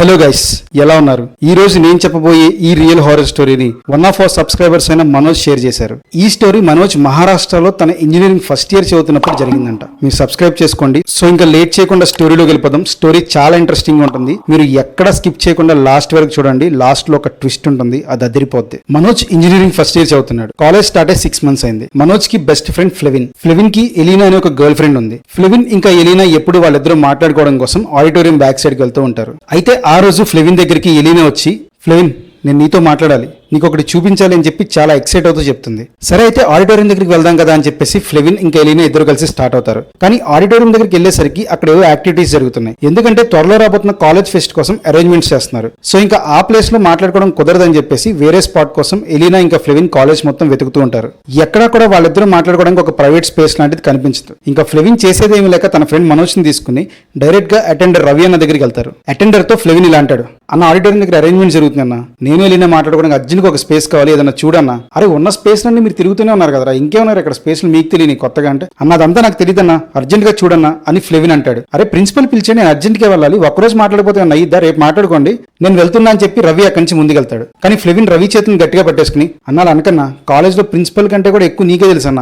Hello guys ఎలా ఉన్నారు? ఈ రోజు నేను చెప్పబోయే ఈ రియల్ హారర్ స్టోరీని వన్ ఆఫ్ అవర్ సబ్స్క్రైబర్స్ అయిన మనోజ్ షేర్ చేశారు. ఈ స్టోరీ మనోజ్ మహారాష్ట్రలో తన ఇంజనీరింగ్ ఫస్ట్ ఇయర్ చదువుతున్నప్పుడు జరిగిందంట. మీరు సబ్స్క్రైబ్ చేసుకోండి. సో ఇంకా లేట్ చేయకుండా స్టోరీలో వెళ్ళిపోదాం. స్టోరీ చాలా ఇంట్రెస్టింగ్ ఉంటుంది. మీరు ఎక్కడ స్కిప్ చేయకుండా లాస్ట్ వరకు చూడండి. లాస్ట్లో ఒక ట్విస్ట్ ఉంటుంది. అది అదిరిపోద్ది. మనోజ్ ఇంజనీరింగ్ ఫస్ట్ ఇయర్ చదువుతున్నాడు. కాలేజ్ స్టార్ట్ అయ్యి సిక్స్ మంత్స్ అయింది. మనోజ్కి బెస్ట్ ఫ్రెండ్ ఫ్లెవిన్ ఫ్లెవిన్కి ఎలీనా అనే ఒక గర్ల్ ఫ్రెండ్ ఉంది. ఫ్లెవిన్ ఇంకా ఎలీనా ఎప్పుడు వాళ్ళిద్దరూ మాట్లాడుకోవడం కోసం ఆడిటోరియం బ్యాక్ సైడ్కి వెళ్తూ ఉంటారు. అయితే ఆ ఆ రోజు ఫ్లెవిన్ దగ్గరికి ఎలీనా వచ్చి ఫ్లెవిన్ నేను నీతో మాట్లాడాలి. నీకు ఒకటి చూపించాలి అని చెప్పి చాలా ఎక్సైట్ అవుతూ చెప్తుంది. సరే అయితే ఆడిటోరియం దగ్గరికి వెళ్దాం కదా అని చెప్పేసి ఫ్లెవిన్ ఇంకా ఎలీనా ఇద్దరు కలిసి స్టార్ట్ అవుతారు. కానీ ఆడిటోరియం దగ్గరికి వెళ్ళేసరికి అక్కడ ఏవో యాక్టివిటీస్ జరుగుతున్నాయి. ఎందుకంటే త్వరలో రాబోతున్న కాలేజ్ ఫెస్ట్ కోసం అరేంజ్మెంట్స్ చేస్తున్నారు. సో ఇంకా ఆ ప్లేస్లో మాట్లాడుకోవడం కుదరదని చెప్పేసి వేరే స్పాట్ కోసం ఎలీనా ఇంకా ఫ్లెవిన్ కాలేజ్ మొత్తం వెతుకుతూ ఉంటారు. ఎక్కడా కూడా వాళ్ళిద్దరూ మాట్లాడుకోవడానికి ఒక ప్రైవేట్ స్పేస్ లాంటిది కనిపించదు. ఇంకా ఫ్లెవిన్ చేసేదేమి లేక తన ఫ్రెండ్ మనోజ్ని తీసుకుని డైరెక్ట్గా అటెండర్ రవి అన్న దగ్గరికి వెళ్తారు. అటెండర్తో ఫ్లెవిన్ ఇలా అంటాడు. అన్న ఆడిటోరియం దగ్గర అరేంజ్మెంట్ జరుగుతుంది అన్న నేను వెళ్ళినా మాట్లాడుకోవడానికి కిచెన్కి ఒక స్పేస్ కావాలి? ఏదన్నా చూడన్నా? అరే ఉన్న స్పేస్ అన్ని మీరు తిరుగుతూనే ఉన్నారు కదా ఇంకేమన్నారు ఇక్కడ స్పేస్ మీకు తెలియని కొత్తగా అంటే? అన్నదంతా నాకు తెలియదన్నా అర్జెంట్గా చూడన్నా అని ఫ్లెవిన్ అంటాడు. అరే ప్రిన్సిపల్ పిలిచే నేను అర్జెంట్ వెళ్ళాలి. ఒక్కరోజు మాట్లాడిపోతే అన్న రేపు మాట్లాడుకోండి. నేను వెళ్తున్నా అని చెప్పి రవి అక్కడి నుంచి ముందుకెళ్తాడు. కానీ ఫ్లెవిన్ రవి చేతిని గట్టిగా పట్టేసుకుని అన్నాడు అనకన్నా కాలేజ్లో ప్రిన్సిపల్ కంటే కూడా ఎక్కువ నీకే తెలుసు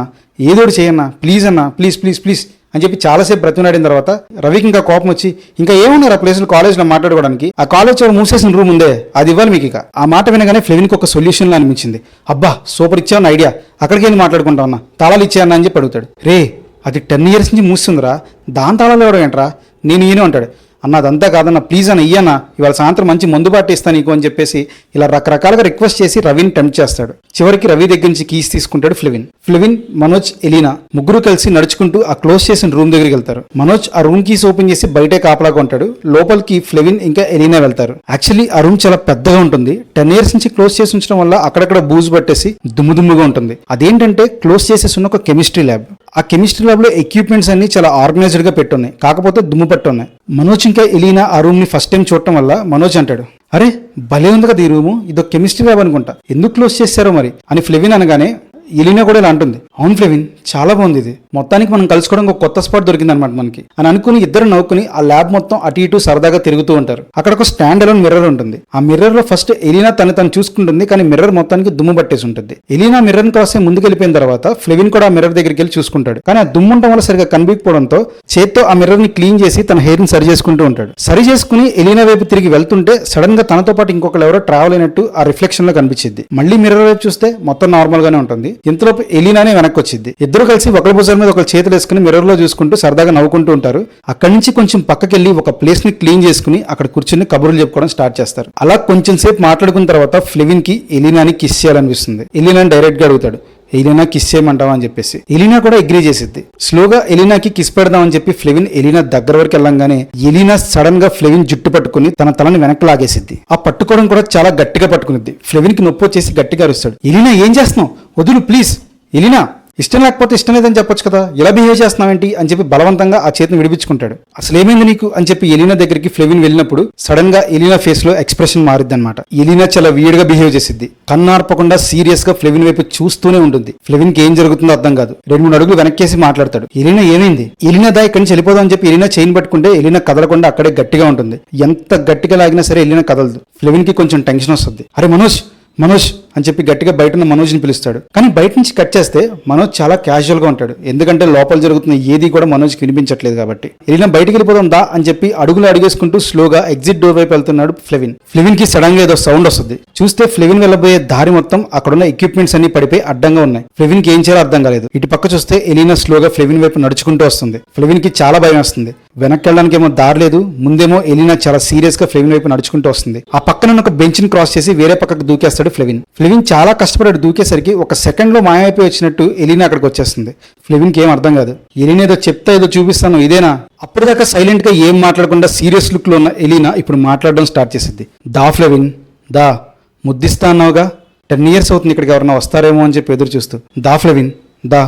ఏదోటి చేయన్నా. ప్లీజ్ అన్న ప్లీజ్ ప్లీజ్ ప్లీజ్ అని చెప్పి చాలాసేపు బ్రతిమలాడిన తర్వాత రవికి ఇంకా కోపం వచ్చి ఇంకా ఏమున్నారు ఆ ప్లేస్ కాలేజ్లో మాట్లాడుకోవడానికి? ఆ కాలేజ్ వాడు మూసేసిన రూమ్ ఉందే? అది ఇవ్వాలి మీకు ఇక. ఆ మాట వినగానే ఫ్లెవిన్కి ఒక సొల్యూషన్ అనిపించింది. అబ్బా సూపర్ ఇచ్చావన్న ఐడియా. అక్కడికి వెళ్ళి మాట్లాడుకుంటా ఉన్నా తాళాలు ఇచ్చాయన్న అని చెప్పి అడుగుతాడు. రే అది టెన్ ఇయర్స్ నుంచి మూస్తుందిరా. దాని తాళాలు ఎవడం ఏంట్రా? నేను ఈయన అంటాడు. అన్న అదంతా కాదన్న ప్లీజ్ అని ఇయ్యనా ఇవాళ సాయంత్రం మంచి మందు బాటి ఇస్తాను నీకు అని చెప్పేసి ఇలా రకరకాలుగా రిక్వెస్ట్ చేసి రవిని టెంప్ట్ చేస్తాడు. చివరికి రవి దగ్గర నుంచి కీస్ తీసుకుంటాడు ఫ్లివిన్. ఫ్లివిన్ మనోజ్ ఎలీనా ముగ్గురు కలిసి నడుచుకుంటూ ఆ క్లోజ్ చేసిన రూమ్ దగ్గరికి వెళ్తారు. మనోజ్ ఆ రూమ్ కీస్ ఓపెన్ చేసి బయటే కాపలాగా ఉంటాడు లోపలికి ఫ్లెవిన్ ఇంకా ఎలీనా వెళ్తారు. యాక్చువల్లీ ఆ రూమ్ చాలా పెద్దగా ఉంటుంది. టెన్ ఇయర్స్ నుంచి క్లోజ్ చేసి ఉంచడం వల్ల అక్కడక్కడ బూజు పట్టేసి దుమ్ము దుమ్ముగా ఉంటుంది. అదేంటంటే క్లోజ్ చేసేసి ఉన్న ఒక కెమిస్ట్రీ ల్యాబ్ ఆ కెమిస్ట్రీ ల్యాబ్లో ఎక్విప్మెంట్స్ అన్ని చాలా ఆర్గనైజ్డ్గా పెట్టున్నాయి. కాకపోతే దుమ్ము పట్టున్నాయి. మనోజ్ ఇంకా ఎలీనా ఆ రూమ్ని ఫస్ట్ టైం చూడటం వల్ల మనోజ్ అంటాడు అరే భలే ఉంది కదా ఈ రూము ఇదో కెమిస్ట్రీ ల్యాబ్ అనుకుంటా. ఎందుకు క్లోజ్ చేశారో మరి? అని ఫ్లెవిన్ అనగానే ఎలినా కూడా ఇలా అంటుంది. అవును ఫ్లెవిన్ చాలా బాగుంది ఇది. మొత్తానికి మనం కలుసుకోవడం ఒక కొత్త స్పాట్ దొరికింది అనమాట మనకి. అని అనుకుని ఇద్దరు నవ్వుకుని ఆ ల్యాబ్ మొత్తం అటు ఇటు సరదాగా తిరుగుతూ ఉంటారు. అక్కడ ఒక స్టాండ్ అలోన్ మిర్రర్ ఉంటుంది. ఆ మిర్రర్లో ఫస్ట్ ఎలినా తను తను చూసుకుంటుంది కానీ మిర్రర్ మొత్తానికి దుమ్ము పట్టేసి ఉంటుంది. ఎలినా మిర్రర్ క్రాస్ ముందుకెళ్ళిపోయిన ముందుకు వెళ్ళిపోయిన తర్వాత ఫ్లెవిన్ కూడా ఆ మిర్రర్ దగ్గరికి వెళ్ళి చూసుకుంటాడు. కానీ ఆ దుమ్ము ఉండడం వల్ల సరిగా కనిపించకపోవడంతో చేత్తో ఆ మిర్రర్ని క్లీన్ చేసి తన హెయిర్ని సరి చేసుకుంటూ ఉంటాడు. సరి చేసుకుని ఎలినా వైపు తిరిగి వెళ్తుంటే సడన్గా తనతో పాటు ఇంకొకరు ఎవరో ట్రావెల్ అయినట్టు ఆ రిఫ్లెక్షన్లో కనిపించింది మళ్ళీ మిర్రర్ వైపు చూస్తే మొత్తం నార్మల్ గానే ఉంటుంది. ఇంతలోపు ఎలీనానే వెనక్కి వచ్చింది ఇద్దరు కలిసి ఒకరి భుజాల మీద ఒకరు చేతులు వేసుకుని మిర్రర్లో చూసుకుంటూ సరదాగా నవ్వుకుంటూ ఉంటారు. అక్కడి నుంచి కొంచెం పక్కకెళ్ళి ఒక ప్లేస్ని క్లీన్ చేసుకుని అక్కడ కూర్చుని కబుర్లు చెప్పుకోవడం స్టార్ట్ చేస్తారు. అలా కొంచెం సేపు మాట్లాడుకున్న తర్వాత ఫ్లెవిన్కి ఎలీనాని కిస్ చేయాలనిపిస్తుంది. ఎలీనాని డైరెక్ట్గా అడుగుతాడు ఎలీనా కిస్ చేయమంటావా? అని చెప్పేసి. ఎలీనా కూడా అగ్రీ చేసిద్ది. స్లోగా ఎలీనాకి కిస్ పెడదామని చెప్పి ఫ్లెవిన్ ఎలీనా దగ్గర వరకు వెళ్ళంగానే ఎలీనా సడన్గా ఫ్లెవిన్ జుట్టు పట్టుకుని తన తలని వెనక్కి లాగేసిద్ది. ఆ పట్టుకోవడం కూడా చాలా గట్టిగా పట్టుకునిద్ది. ఫ్లెవిన్కి నొప్పి వచ్చేసి గట్టిగా అరుస్తాడు. ఎలీనా ఏం చేస్తున్నావు? వదులు ప్లీజ్. ఎలినా ఇష్టం లేకపోతే ఇష్టం లేదని చెప్పొచ్చు కదా. ఇలా బిహేవ్ చేస్తున్నావేంటి అని చెప్పి బలవంతంగా ఆ చేతిని విడిపించుకుంటాడు. అసలు ఏమైంది నీకు అని చెప్పి ఎలీనా దగ్గరికి ఫ్లెవిన్ వెళ్ళినప్పుడు సడన్గా ఎలీనా ఫేస్లో ఎక్స్ప్రెషన్ మారిద్ది అనమాట ఎలీనా చాలా వీడ్గా బిహేవ్ చేసిద్ది. కన్నార్పకుండా సీరియస్గా ఫ్లెవిన్ వైపు చూస్తూనే ఉంటుంది. ఫ్లెవిన్కి ఏం జరుగుతుందో అర్థం కాదు. రెండు మూడు అడుగులు వెనక్కేసి మాట్లాడతాడు. ఎలీనా ఏమైంది? ఎలీనా దా ఇక్కడి నుంచి వెళ్ళిపోదాం అని చెప్పి ఎలీనా చైన్ పట్టుకుంటే ఎలీనా కదలకుండా అక్కడే గట్టిగా ఉంటుంది. ఎంత గట్టిగా లాగినా సరే ఎలీనా కదలదు. ఫ్లెవిన్కి కొంచెం టెన్షన్ వస్తుంది. అరే మనోజ్ మనోజ్ అని చెప్పి గట్టిగా బయట ఉన్న మనోజ్ని పిలుస్తాడు. కానీ బయట నుంచి కట్ చేస్తే మనోజ్ చాలా క్యాజువల్గా ఉంటాడు. ఎందుకంటే లోపల జరుగుతున్న ఏది కూడా మనోజ్కి వినిపించట్లేదు కాబట్టి. ఎలినా బయటికి వెళ్ళిపోదాం దా అని చెప్పి అడుగులు అడిగేసుకుంటూ స్లోగా ఎగ్జిట్ డోర్ వైపు వెళ్తున్నాడు ఫ్లెవిన్ ఫ్లెవిన్కి సడన్గా ఏదో సౌండ్ వస్తుంది. చూస్తే ఫ్లెవిన్ వెళ్ళబోయే దారి మొత్తం అక్కడున్న ఎక్విప్మెంట్స్ అన్ని పడిపోయి అడ్డంగా ఉన్నాయి. ఫ్లెవిన్కి ఏం చేయాలో అర్థం కాలేదు. ఇటు పక్క చూస్తే ఎలీనా స్లోగా ఫ్లెవిన్ వైపు నడుచుకుంటూ వస్తుంది. ఫ్లెవిన్కి చాలా భయం వస్తుంది. వెనక్కి వెళ్ళడానికి ఏమో దారి లేదు ముందేమో ఎలినా చాలా సీరియస్గా ఫ్లెవిన్ వైపు నడుచుకుంటూ వస్తుంది. ఆ పక్కన ఉన్న ఒక బెంచ్ని క్రాస్ చేసి వేరే పక్కకు దూకేస్తాడు ఫ్లెవిన్. ఫ్లెవిన్ చాలా కష్టపడాడు దూకేసరికి ఒక సెకండ్లో మాయమైపోయి వచ్చినట్టు ఎలినా అక్కడికి వచ్చేస్తుంది. ఫ్లెవిన్కి ఏం అర్థం కాదు. ఎలీనా ఏదో చెప్తా ఏదో చూపిస్తాను ఇదేనా? అప్పటిదాకా సైలెంట్గా ఏం మాట్లాడకుండా సీరియస్ లుక్లో ఉన్న ఎలినా ఇప్పుడు మాట్లాడడం స్టార్ట్ చేసింది దా ఫ్లెవిన్ దా ముద్దిస్తా అన్నావుగా? టెన్ ఇయర్స్ అవుతుంది ఇక్కడికి ఎవరైనా వస్తారేమో అని చెప్పి ఎదురు చూస్తూ. దా ఫ్లెవిన్ దా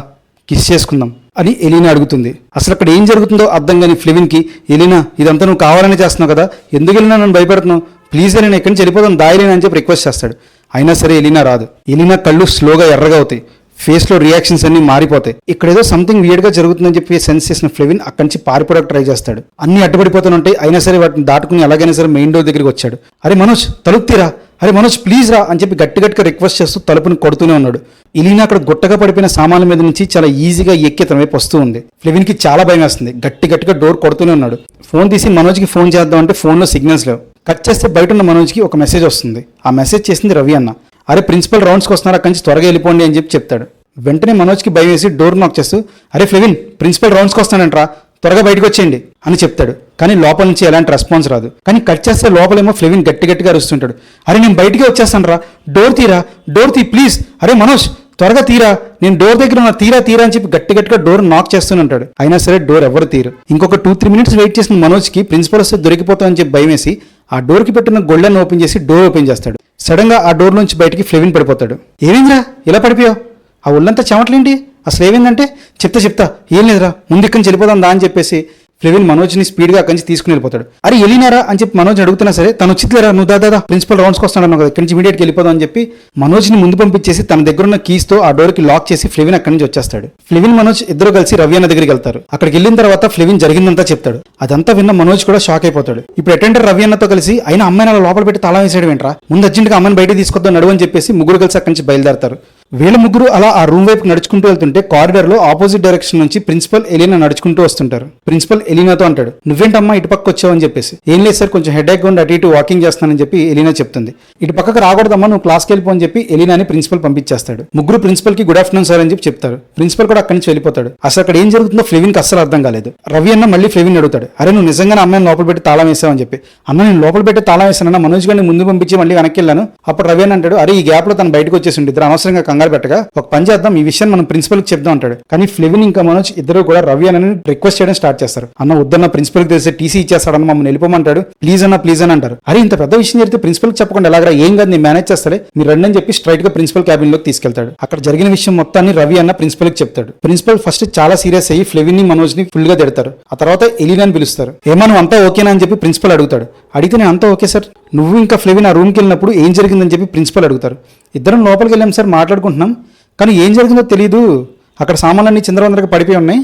కిస్ చేసుకుందాం. అని ఎలీనా అడుగుతుంది. అసలు అక్కడ ఏం జరుగుతుందో అర్థం కాని ఫ్లెవిన్కి ఎలీనా ఇదంతా నువ్వు కావాలని చేస్తున్నావు కదా ఎందుకు వెళ్ళినా నన్ను భయపెడుతున్నావు? ప్లీజ్ అని నేను నుంచి చనిపోదాం దాయలేనా అని చెప్పి రిక్వెస్ట్ చేస్తాడు. అయినా సరే ఎలీనా రాదు. ఎలీనా కళ్ళు స్లోగా ఎర్రగా అవుతాయి. ఫేస్లో రియాక్షన్స్ అన్ని మారిపోతాయి. ఇక్కడ ఏదో సంథింగ్ వియర్డ్గా జరుగుతుందని చెప్పి సెన్స్ చేసిన ఫ్లెవిన్ అక్కడి నుంచి పారిపోవడానికి ట్రై చేస్తాడు. అన్ని అడ్డుపడిపోతూనే ఉంటాయి అయినా సరే వాటిని దాటుకుని ఎలాగైనా సరే మెయిన్ డోర్ దగ్గరికి వచ్చాడు. అరే మనోజ్ తలుపు తీరా? అరే మనోజ్ ప్లీజ్ రా అని చెప్పి గట్టి గట్టిగా రిక్వెస్ట్ చేస్తూ తలుపుని కొడుతూనే ఉన్నాడు. ఇలీనా అక్కడ గుట్టగా పడిపోయిన సామాన్ల మీద నుంచి చాలా ఈజీగా ఎక్కి తన వైపు వస్తూ ఉంది. ఫ్లెవిన్కి చాలా భయం వేస్తుంది. గట్టి గట్టిగా డోర్ కొడుతూనే ఉన్నాడు. ఫోన్ తీసి మనోజ్కి ఫోన్ చేద్దాం అంటే ఫోన్లో సిగ్నల్స్ లేవు. కట్ చేస్తే బయట ఉన్న మనోజ్కి ఒక మెసేజ్ వస్తుంది. ఆ మెసేజ్ చేసింది రవి అన్న. అరే ప్రిన్సిపల్ రౌండ్స్కి వస్తున్నారు అక్కడి నుంచి త్వరగా వెళ్ళిపోండి అని చెప్పి చెప్తాడు. వెంటనే మనోజ్కి భయం వేసి డోర్ నాక్ చేస్తూ అరే ఫ్లెవిన్ ప్రిన్సిపల్ రౌండ్స్కి వస్తానంట్రా త్వరగా బయటకు వచ్చేయండి అని చెప్తాడు. కానీ లోపల నుంచి ఎలాంటి రెస్పాన్స్ రాదు. కానీ కట్ చేస్తే లోపలేమో ఫ్లెవిన్ గట్టి గట్టిగా అరుస్తుంటాడు. అరే నేను బయటికి వచ్చేస్తాను రా డోర్ తీరా డోర్ తీ ప్లీజ్. అరే మనోజ్ త్వరగా తీరా నేను డోర్ దగ్గర ఉన్న తీరా తీరా అని చెప్పి గట్టి గట్టిగా డోర్ నాక్ చేస్తూనే అయినా సరే డోర్ ఎవరు తీరు. ఇంకొక టూ త్రీ మినిట్స్ వెయిట్ చేసిన మనోజ్కి ప్రిన్సిపల్ వస్తే దొరికిపోతామని చెప్పి భయం వేసి ఆ డోర్కి పెట్టిన గొళ్ళని ఓపెన్ చేసి డోర్ ఓపెన్ చేస్తాడు. సడన్గా ఆ డోర్ నుంచి బయటికి ఫ్లెవిన్ పడిపోతాడు. ఏమైందిరా? ఇలా పడిపోయావు? ఆ ఒళ్ళంతా చెమటలేంటి? అసలు ఏమైందంటే చెప్తా చెప్తా ఏం లేదురా ముందు ఇక్కడి నుంచి వెళ్ళిపోదాం దా అని చెప్పేసి ఫ్లెవిన్ మనోజ్ని స్పీడ్గా అక్కడి నుంచి తీసుకుని వెళ్ళిపోతాడు. అరే వెళ్ళినారా అని చెప్పి మనోజ్ అడుగుతున్నా సరే తను వచ్చిద్దిరా నువ్వు దాదా ప్రిన్సిపల్ రౌండ్స్కి వస్తాడు కదా ఇక్కడి నుంచి ఇమీడియట్గా వెళ్ళిపోదాం అని చెప్పి మనోజ్ని ముందు పంపించేసి తన దగ్గర ఉన్న కీస్తో ఆ డోర్కి లాక్ చేసి ఫ్లెవిన్ అక్కడి నుంచి వచ్చేస్తాడు. ఫ్లెవిన్ మనోజ్ ఇద్దరు కలిసి రవి అన్న దగ్గరికి వెళ్తారు. అక్కడికి వెళ్ళిన తర్వాత ఫ్లెవిన్ జరిగిందంతా చెప్తాడు. అదంతా విన్న మనోజ్ కూడా షాక్ అయిపోతాడు. ఇప్పుడు అటెండర్ రవి అన్నతో కలిసి అయినా అమ్మాయిని లోపల పెట్టి తాళం వేసాడు ఏంట్రా? ముందు అర్జెంట్గా అమ్మాయిని బయట తీసుకొద్దాం నడువు అని చెప్పేసి ముగ్గురు కలిసి అక్కడి నుంచి బయలుదేరతారు. వీళ్ళ ముగ్గురు అలా ఆ రూమ్ వైపు నడుచుకుంటూ వెళ్తుంటే కారిడార్లో ఆపోజిట్ డైరెక్షన్ నుంచి ప్రిన్సిపల్ ఎలీనా నడుచుకుంటూ వస్తుంటారు. ప్రిన్సిపల్ ఎలీనాతో అంటాడు నువ్వేంటమ్మా ఇటు పక్క వచ్చావు అని చెప్పేసి. ఏం లేదు సార్ కొంచెం హెడ్ ఎక్ ఉండి అటు ఇటు వాకింగ్ చేస్తానని చెప్పి ఎలీనా చెప్తుంది. ఇటు పక్కకు రాకూడదమ్మా నువ్వు క్లాస్కి వెళ్ళిపో అని చెప్పి ఎలీనాని ప్రిన్సిపల్ పంపించేస్తాడు. ముగ్గురు ప్రిన్సిపల్కి గుడ్ ఆఫ్టర్నూన్ సార్ అని చెప్పి చెప్తారు. ప్రిన్సిపల్ కూడా అక్కడి నుంచి వెళ్ళిపోతాడు. అసలు అక్కడ ఏం జరుగుతుందో ఫ్లెవిన్కి అస్సలు అర్థం కాలేదు. రవి అన్న మళ్ళీ ఫ్లెవిన్ అడుగుతాడు. అరే నువ్వు నిజంగానే అమ్మాయిని లోపల పెట్టి తాళం వేసావని చెప్పి. అన్న నేను లోపల పెట్టి తాళం వేసానన్న మనోజ్ గారిని ముందు పంపించి మళ్ళీ వెనక్కి వెళ్ళాను. అప్పుడు రవి అని అంటాడు అరే ఈ గ్యాప్లో తను బయటకు వచ్చేసి ఇద్దరు అనవసరంగా కంగారు పెట్టగా ఒక పని చేద్దాం ఈ విషయం మనం ప్రిన్సిపల్కి చెప్దాం అంటాడు. కానీ ఫ్లెవిన్ ఇంకా మనోజ్ ఇద్దరు కూడా రవి అని రిక్వెస్ట్ చేయడం స్టార్ట్ చేస్తారు. అన్న వద్దన్న ప్రిన్సిపల్కి టీసీ ఇచ్చేస్తాడని మమ్మల్ని వెళ్ళిపోమంటాడు. ప్లీజ్ అన్న ప్లీజ్ అని అంటారు. అరే ఇంత పెద్ద విషయం జరిగితే ప్రిన్సిపల్కి చెప్పకుండా ఎలాగరా ఏం కాదు నేను మేనేజ్ చేస్తాలే. మీరు రండి అని చెప్పి స్ట్రైట్గా ప్రిన్సిపల్ క్యాబిన్లోకి తీసుకెళ్తాడు. అక్కడ జరిగిన విషయం మొత్తాన్ని రవి అన్న ప్రిన్సిపల్కి చెప్తాడు. ప్రిన్సిపల్ ఫస్ట్ చాలా సీరియస్ అయ్యి ఫ్లెవిన్ని మనోజ్ని ఫుల్గా తిడతారు. ఆ తర్వాత ఎలీనా అని పిలుస్తారు. ఏమను అంతా ఓకేనా అని చెప్పి ప్రిన్సిపల్ అడుగుతాడు. అడిగితే నేను అంతా ఓకే సార్ నువ్వు ఇంకా ఫ్లెవిన్ ఆ రూమ్కి వెళ్ళినప్పుడు ఏం జరిగిందని చెప్పి ప్రిన్సిపల్ అడుగుతారు. ఇద్దరం లోపలికి వెళ్ళాం సార్ మాట్లాడుకుంటున్నాం. కానీ ఏం జరిగిందో తెలియదు అక్కడ సామాన్లన్నీ చిందరవందరగా పడిపోయి ఉన్నాయి.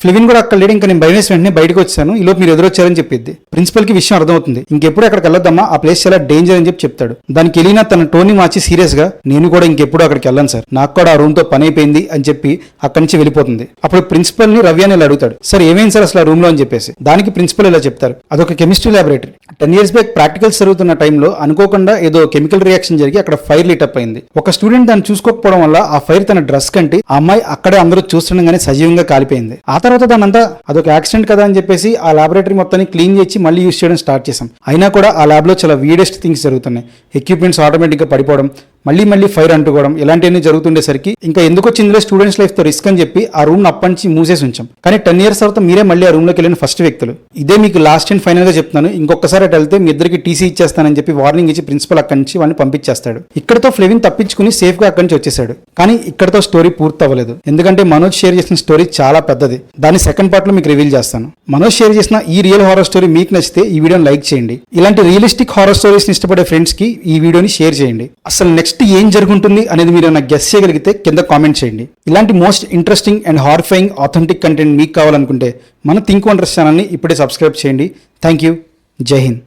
ఫ్లివిన్ కూడా అక్కడ లేడు ఇంకా నేను భయం వేసి వెంటనే బయటకు వచ్చాను. ఈ లోపు మీరు ఎదురొచ్చారని చెప్పింది. ప్రిన్సిపల్కి విషయం అర్థమవుతుంది. ఇంకెప్పుడు అక్కడికి వెళ్ళొద్దమ్మా ఆ ప్లేస్ చాలా డేంజర్ అని చెప్పి చెప్తాడు. దానికి వెళ్ళినా తన టోని మార్చి సీరియస్గా నేను కూడా ఇంకెప్పుడు అక్కడికి వెళ్ళాను సార్. నాకు కూడా ఆ రూమ్తో పని అయిపోయింది అని చెప్పి అక్కడి నుంచి వెళ్ళిపోతుంది. అప్పుడు ప్రిన్సిపల్ని రవి అని అడుగుతాడు. సార్ ఏమైంది సార్ అసలు ఆ రూమ్లో? అని చెప్పేసి. దానికి ప్రిన్సిపల్ ఇలా చెప్తారు. అదొక chemistry laboratory ten years back practicals జరుగుతున్న టైంలో అనుకోకుండా ఏదో కెమికల్ రియాక్షన్ జరిగి అక్కడ ఫైర్ లీట్ అయింది. ఒక స్టూడెంట్ దాన్ని చూసుకోకపోవడం వల్ల ఆ ఫైర్ తన డ్రెస్ కంటి ఆ అమ్మాయి అక్కడే అందరూ చూస్తుండగానే సజీవంగా కాలిపోయింది. ఆ తర్వాత దాని అంతా అదొక యాక్సిడెంట్ కదా అని చెప్పేసి ఆ ల్యాబొరేటరీ మొత్తాన్ని క్లీన్ చేసి మళ్ళీ యూస్ చేయడం స్టార్ట్ చేసాం అయినా కూడా ఆ ల్యాబ్లో చాలా వీడెస్ట్ థింగ్స్ జరుగుతున్నాయి. ఎక్విప్మెంట్స్ ఆటోమేటిక్గా పడిపోవడం మళ్ళీ మళ్ళీ ఫైర్ అంటుకోవడం ఇలాంటివన్నీ జరుగుతుండేసరికి ఇంకా ఎందుకు వచ్చిందిలే స్టూడెంట్స్ లైఫ్తో రిస్క్ అని చెప్పి ఆ రూమ్ అప్పటి మూసేసి ఉంచాం. కానీ టెన్ ఇయర్స్ తర్వాత మీరే మళ్ళీ ఆ రూమ్లోకి వెళ్ళిన ఫస్ట్ వ్యక్తులు. ఇదే మీకు లాస్ట్ అండ్ ఫైనల్గా చెప్తున్నాను. ఇంకొకసారి అటు వెళ్తే మీ ఇద్దరికి టీసీ ఇచ్చేస్తానని చెప్పి వార్నింగ్ ఇచ్చి ప్రిన్సిపల్ అక్కడి నుంచి వాడిని పంపించేస్తాడు. ఇక్కడతో ఫ్లెవిన్ తప్పించుకుని సేఫ్గా అక్కడి నుంచి వచ్చేసాడు. కానీ ఇక్కడతో స్టోరీ పూర్తి అవ్వలేదు ఎందుకంటే మనోజ్ షేర్ చేసిన స్టోరీ చాలా పెద్దది. దాని సెకండ్ పార్ట్లో మీకు రివీల్ చేస్తాను. మనోజ్ షేర్ చేసిన ఈ రియల్ హారర్ స్టోరీ మీకు నచ్చితే ఈ వీడియోని లైక్ చేయండి. ఇలాంటి రియలిస్టిక్ హారర్ స్టోరీస్ ఇష్టపడే ఫ్రెండ్స్కి ఈ వీడియోని షేర్ చేయండి. అసలు నెక్స్ట్ ఏం జరుగుతుంది అనేది మీరు ఏమైనా గెస్ చేయగలిగితే కింద కామెంట్ చేయండి. ఇలాంటి most interesting and horrifying authentic content మీకు కావాలనుకుంటే మన థింక్ వండర్స్ ఛానల్ని ఇప్పుడే సబ్స్క్రైబ్ చేయండి. థ్యాంక్ యూ జై హింద్